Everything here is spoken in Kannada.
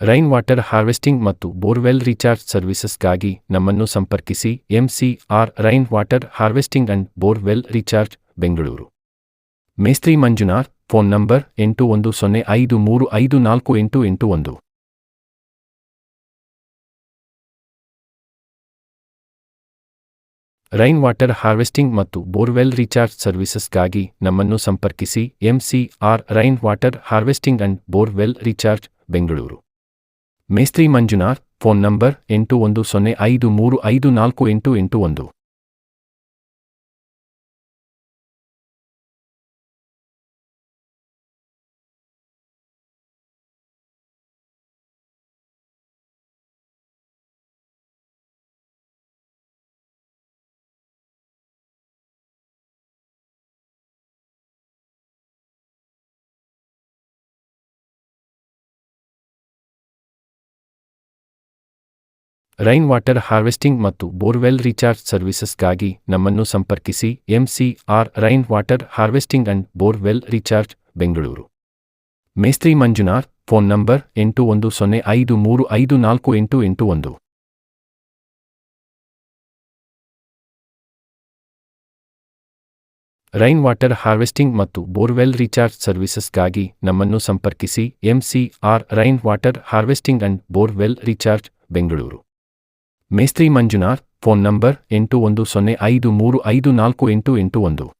ರೈನ್ ವಾಟರ್ ಹಾರ್ವೆಸ್ಟಿಂಗ್ ಮತ್ತು ಬೋರ್ವೆಲ್ ರೀಚಾರ್ಜ್ ಸರ್ವಿಸಸ್ಗಾಗಿ ನಮ್ಮನ್ನು ಸಂಪರ್ಕಿಸಿ. MCR rain water harvesting and borewell recharge, Bengaluru. ಮೇಸ್ತ್ರಿ ಮಂಜುನಾಥ್, ಫೋನ್ ನಂಬರ್ ಎಂಟು ಒಂದು ಸೊನ್ನೆ ಐದು ಮೂರು ಐದು ನಾಲ್ಕು ಎಂಟು ಎಂಟು ಒಂದು. ರೈನ್ ವಾಟರ್ ಹಾರ್ವೆಸ್ಟಿಂಗ್ ಮತ್ತು ಬೋರ್ವೆಲ್ ರೀಚಾರ್ಜ್ ಸರ್ವಿಸಸ್ಗಾಗಿ ನಮ್ಮನ್ನು ಸಂಪರ್ಕಿಸಿ. MCR rain water harvesting and borewell recharge, Bengaluru. ಮೇಸ್ತ್ರಿ ಮಂಜುನಾಥ್ ಫೋನ್ ನಂಬರ್ ಎಂಟು ಒಂದು ಸೊನ್ನೆ ಐದು ಮೂರು ಐದು ನಾಲ್ಕು ಎಂಟು ಎಂಟು ಒಂದು. ರೈನ್ ವಾಟರ್ ಹಾರ್ವೆಸ್ಟಿಂಗ್ ಮತ್ತು ಬೋರ್ವೆಲ್ ರೀಚಾರ್ಜ್ ಸರ್ವಿಸಸ್ಗಾಗಿ ನಮ್ಮನ್ನು ಸಂಪರ್ಕಿಸಿ. MCR rain water harvesting and borewell recharge, Bengaluru. ಮೇಸ್ತ್ರಿ ಮಂಜುನಾಥ್, ಫೋನ್ ನಂಬರ್ ಎಂಟು ಒಂದು ಸೊನ್ನೆ ಐದು ಮೂರು ಐದು ನಾಲ್ಕು ಎಂಟು ಎಂಟು ಒಂದು. ರೈನ್ ವಾಟರ್ ಹಾರ್ವೆಸ್ಟಿಂಗ್ ಮತ್ತು ಬೋರ್ವೆಲ್ ರೀಚಾರ್ಜ್ ಸರ್ವಿಸಸ್ಗಾಗಿ ನಮ್ಮನ್ನು ಸಂಪರ್ಕಿಸಿ. MCR rain water harvesting and borewell recharge, Bengaluru. ಮೇಸ್ತ್ರಿ ಮಂಜುನಾಥ್ ಫೋನ್ ನಂಬರ್ ಎಂಟು ಒಂದು ಸೊನ್ನೆ ಐದು ಮೂರು ಐದು ನಾಲ್ಕು ಎಂಟು ಎಂಟು ಒಂದು.